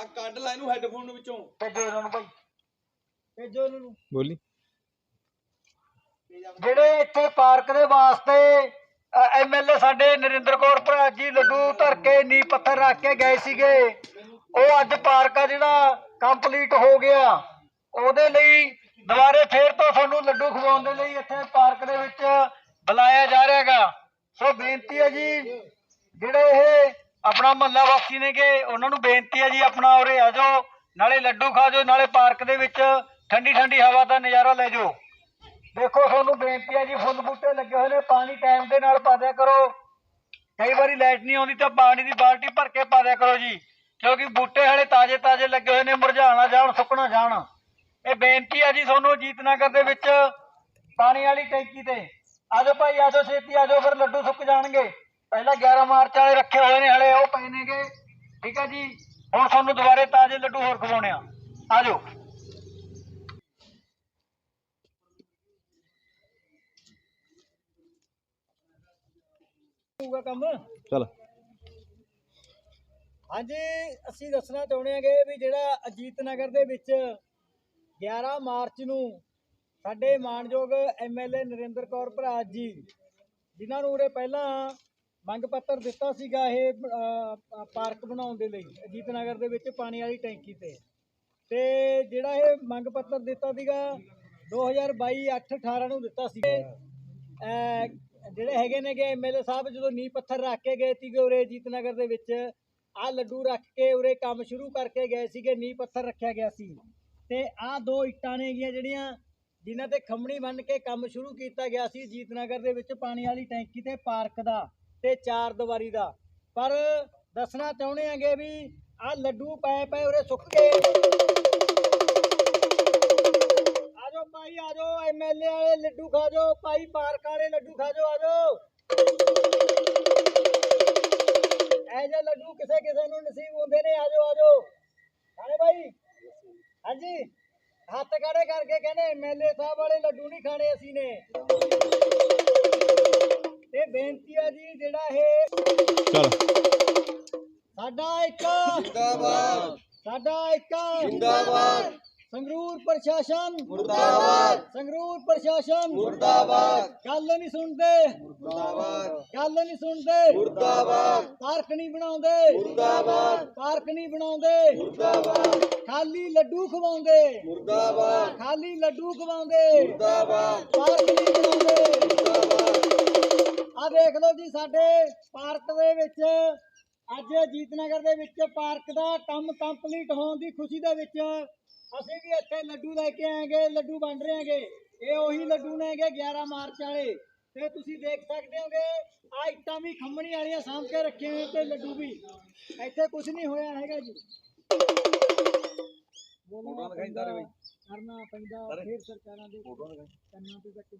ਆ ਕੱਢ ਲੈ ਇਹਨੂੰ ਹੈੱਡਫੋਨ ਵਿੱਚੋਂ। ਭੇਜੋ ਇਹਨਾਂ ਨੂੰ ਭਾਈ। ਭੇਜੋ ਇਹਨਾਂ ਨੂੰ। ਬੋਲੀ। ਜਿਹੜੇ ਇੱਥੇ ਪਾਰਕ ਦੇ ਵਾਸਤੇ ਐਮਐਲਏ ਸਾਡੇ ਨਰਿੰਦਰ ਕੌਰ ਭਰਾ ਜੀ ਲੱਡੂ ਧਰ ਕੇ ਨੀ ਪੱਥਰ ਰੱਖ ਕੇ ਗਏ ਸੀਗੇ ਉਹ ਅੱਜ ਪਾਰਕ ਆ ਜਿਹੜਾ ਕੰਪਲੀਟ ਹੋ ਗਿਆ। ਉਹਦੇ ਲਈ ਦੁਬਾਰੇ ਫੇਰ ਤੋਂ ਤੁਹਾਨੂੰ ਲੱਡੂ ਖਵਾਉਣ ਦੇ ਲਈ ਇੱਥੇ ਪਾਰਕ ਦੇ ਵਿੱਚ ਬੁਲਾਇਆ ਜਾ ਰਿਹਾ ਹੈਗਾ ਸੋ ਬੇਨਤੀ ਹੈ ਜੀ ਜਿਹੜੇ ਇਹ ਆਪਣਾ ਮਹੱਲਾ ਵਾਸੀ ਨੇਗੇ ਉਹਨਾਂ ਨੂੰ ਬੇਨਤੀ ਹੈ ਜੀ ਆਪਣਾ ਉਰੇ ਆ ਜਾਓ, ਨਾਲੇ ਲੱਡੂ ਖਾ ਜਾਓ, ਨਾਲੇ ਪਾਰਕ ਦੇ ਵਿੱਚ ਠੰਡੀ ਠੰਡੀ ਹਵਾ ਦਾ ਨਜ਼ਾਰਾ ਲੈ ਜਾਓ। ਦੇਖੋ, ਤੁਹਾਨੂੰ ਬੇਨਤੀ ਹੈ ਜੀ, ਫੁੱਲ ਬੂਟੇ ਲੱਗੇ ਹੋਏ ਨੇ, ਪਾਣੀ ਟਾਈਮ ਦੇ ਨਾਲ ਪਾ ਦਿਆ ਕਰੋ। ਕਈ ਵਾਰੀ ਲਾਈਟ ਨਹੀਂ ਆਉਂਦੀ ਤਾਂ ਪਾਣੀ ਦੀ ਬਾਲਟੀ ਭਰ ਕੇ ਪਾ ਦਿਆ ਕਰੋ ਜੀ, ਕਿਉਂਕਿ ਬੂਟੇ ਹਲੇ ਤਾਜ਼ੇ ਤਾਜ਼ੇ ਲੱਗੇ ਹੋਏ ਨੇ ਮੁਰਝਾਣਾ ਜਾਣ, ਸੁੱਕਣਾ ਜਾਣ। ਇਹ ਬੇਨਤੀ ਹੈ ਜੀ ਤੁਹਾਨੂੰ ਜੀਤਨਗਰ ਦੇ ਵਿੱਚ ਪਾਣੀ ਵਾਲੀ ਟੈਂਕੀ ਤੇ। ਆਜੋ ਭਾਈ ਆਜੋ ਛੇਤੀ ਆਜੋ ਫਿਰ ਲੱਡੂ ਸੁੱਕ ਜਾਣਗੇ। ਪਹਿਲਾਂ 11 ਮਾਰਚ ਵਾਲੇ ਰੱਖੇ ਹੋਏ ਨੇ ਹਲੇ ਉਹ ਪਏ ਨੇਗੇ। ਠੀਕ ਹੈ ਜੀ? ਹੁਣ ਤੁਹਾਨੂੰ ਦੁਬਾਰੇ ਤਾਜ਼ੇ ਲੱਡੂ ਹੋਰ ਖਵਾਉਣੇ ਆ। ਆਜੋ ਹੋਊਗਾ ਕੰਮ? ਚਲ। ਹਾਂਜੀ ਅਸੀਂ ਦੱਸਣਾ ਚਾਹੁੰਦੇ ਹਾਂਗੇ ਵੀ ਜਿਹੜਾ ਅਜੀਤ ਨਗਰ ਦੇ ਵਿੱਚ 11 ਮਾਰਚ ਨੂੰ ਸਾਡੇ ਮਾਨਯੋਗ ਐਮਐਲਏ ਨਰਿੰਦਰ ਕੌਰ ਭਰਾ ਜੀ ਜਿਨ੍ਹਾਂ ਨੂੰ ਉਰੇ ਪਹਿਲਾਂ ਮੰਗ ਪੱਤਰ ਦਿੱਤਾ ਸੀਗਾ ਇਹ ਪਾਰਕ ਬਣਾਉਣ ਦੇ ਲਈ, ਅਜੀਤ ਨਗਰ ਦੇ ਵਿੱਚ ਪਾਣੀ ਵਾਲੀ ਟੈਂਕੀ ਤੇ। ਤੇ ਜਿਹੜਾ ਇਹ ਮੰਗ ਪੱਤਰ ਦਿੱਤਾ ਸੀਗਾ 2022 8 18 ਨੂੰ ਦਿੱਤਾ ਸੀ ਜਿਹੜੇ ਹੈਗੇ ਨੇਗੇ ਐਮਐਲਏ ਸਾਹਿਬ, ਜਦੋਂ ਨੀਂਹ ਪੱਥਰ ਰੱਖ ਕੇ ਗਏ ਸੀਗੇ ਉਰੇ ਅਜੀਤ ਨਗਰ ਦੇ ਵਿੱਚ ਆ ਲੱਡੂ ਰੱਖ ਕੇ ਉਰੇ ਕੰਮ ਸ਼ੁਰੂ ਕਰਕੇ ਗਏ ਸੀਗੇ, ਨੀਂਹ ਪੱਥਰ ਰੱਖਿਆ ਗਿਆ ਸੀ। ਤੇ ਆ ਦੋ ਇੱਟਾਂ ਨੇਗੀਆਂ ਜਿਹੜੀਆਂ, ਜਿਨ੍ਹਾਂ ਤੇ ਖੰਮਣੀ ਬੰਨ ਕੇ ਕੰਮ ਸ਼ੁਰੂ ਕੀਤਾ ਗਿਆ ਸੀ ਅਜੀਤ ਨਗਰ ਦੇ ਵਿੱਚ ਪਾਣੀ ਵਾਲੀ ਟੈਂਕੀ ਤੇ ਪਾਰਕ ਦਾ। ਤੇ ਚਾਰ ਦੀਵਾਰੀ ਦਾ। ਪਰ ਦੱਸਣਾ ਚਾਹੁੰਦੇ ਆਂਗੇ ਵੀ ਆ ਲੱਡੂ ਪਏ ਪਏ ਉਰੇ ਸੁੱਕ ਗਏ। ਆਜੋ ਭਾਈ, ਆਜੋ ਐਮਐਲਏ ਵਾਲੇ ਲੱਡੂ ਖਾ ਜਾਓ ਭਾਈ ਪਾਰਕ ਵਾਲੇ ਲੱਡੂ ਖਾ ਜਾਓ ਆਜੋ। ਇਹ ਜੇ ਲੱਡੂ ਕਿਸੇ ਕਿਸੇ ਨੂੰ ਨਸੀਬ ਹੁੰਦੇ ਨੇ, ਆਜੋ ਆਜੋ। ਖਾਣੇ ਭਾਈ? ਹਾਂਜੀ। ਹੱਥ ਖੜੇ ਕਰਕੇ ਕਹਿੰਦੇ ਐਮਐਲਏ ਸਾਹਿਬ ਵਾਲੇ ਲੱਡੂ ਨਹੀਂ ਖਾਣੇ ਅਸੀਂ ਨੇ। ਤੇ ਬੇਨਤੀ ਹੈ ਜੀ ਜਿਹੜਾ ਇਹ ਚਲ। ਸਾਡਾ ਇੱਕ ਜਿੰਦਾਬਾਦ। ਸਾਡਾ ਇੱਕ ਜਿੰਦਾਬਾਦ। ਸੰਗਰੂਰ ਪ੍ਰਸ਼ਾਸਨ। ਮੁਰਦਾਬਾਦ। ਸੰਗਰੂਰ ਪ੍ਰਸ਼ਾਸਨ। ਮੁਰਦਾਬਾਦ। ਗੱਲ ਨਹੀਂ ਸੁਣਦੇ। ਮੁਰਦਾਬਾਦ। ਗੱਲ ਨਹੀਂ ਸੁਣਦੇ। ਮੁਰਦਾਬਾਦ। ਪਾਰਕ ਨਹੀਂ ਬਣਾਉਂਦੇ। ਮੁਰਦਾਬਾਦ। ਪਾਰਕ ਨਹੀਂ ਬਣਾਉਂਦੇ। ਮੁਰਦਾਬਾਦ। ਖਾਲੀ ਲੱਡੂ ਖਵਾਉਂਦੇ। ਮੁਰਦਾਬਾਦ। ਖਾਲੀ ਲੱਡੂ ਖਵਾਉਂਦੇ। ਮੁਰਦਾਬਾਦ। ਲਓ ਜੀ ਸਾਡੇ ਪਾਰਕ ਦੇ ਵਿੱਚ ਅੱਜ ਅਜੀਤਨਗਰ ਦੇ ਵਿੱਚ ਪਾਰਕ ਦਾ ਕੰਮ ਕੰਪਲੀਟ ਹੋਣ ਦੀ ਖੁਸ਼ੀ ਦੇ ਵਿੱਚ ਅਸੀਂ ਵੀ ਇੱਥੇ ਲੱਡੂ ਲੈ ਕੇ ਆਏਗੇ ਲੱਡੂ ਵੰਡ ਰਹੇ ਹੈਗੇ। ਇਹ ਉਹੀ ਲੱਡੂ ਨੇਗੇ 11 ਮਾਰਚ ਵਾਲੇ। ਤੇ ਤੁਸੀਂ ਦੇਖ ਸਕਦੇ ਹੋਗੇ ਆ ਇੱਟਾਂ ਵੀ ਖੰਮਣੀ ਵਾਲੀਆਂ ਸਾਂਭ ਕੇ ਰੱਖੇ ਹੋਏ ਤੇ ਲੱਡੂ ਵੀ। ਇੱਥੇ ਕੁਝ ਨਹੀਂ ਹੋਇਆ ਹੈਗਾ ਜੀ। ਕਰਨਾ ਪੈਂਦਾ ਫਿਰ ਸਰਕਾਰਾਂ ਦੇ ਕੰਨਾਂ ਤੇ ਤੱਕ